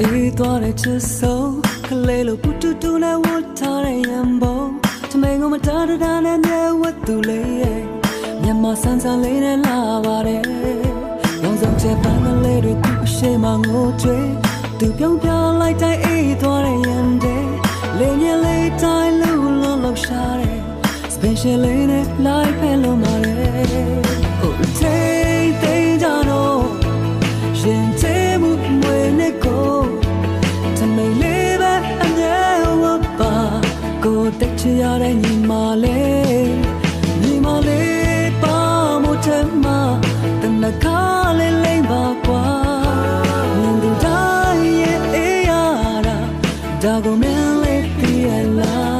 သွားတဲ့ချစ်ဆုံးကလေးလိုပူတူတူနဲ့ဝတ်ထားတဲ့ရံပုံတမင်ကမတားတာနဲ့မြဲဝတ်သူလေးရဲ့မြန်မာဆန်းဆန်းလေးနဲ့လာပါတယ်ရောင်စုံချက်ပန်းကလေးတွေသူ့အရှိမငိုကြွေးသူပြုံးပြလိုက်တိုင်းအေးသွားတဲ့ရံတဲ့လေညလေးတိုင်းလူလုံးလုံးရှာတဲ့ special လေးနဲ့ live Dago Melek Piela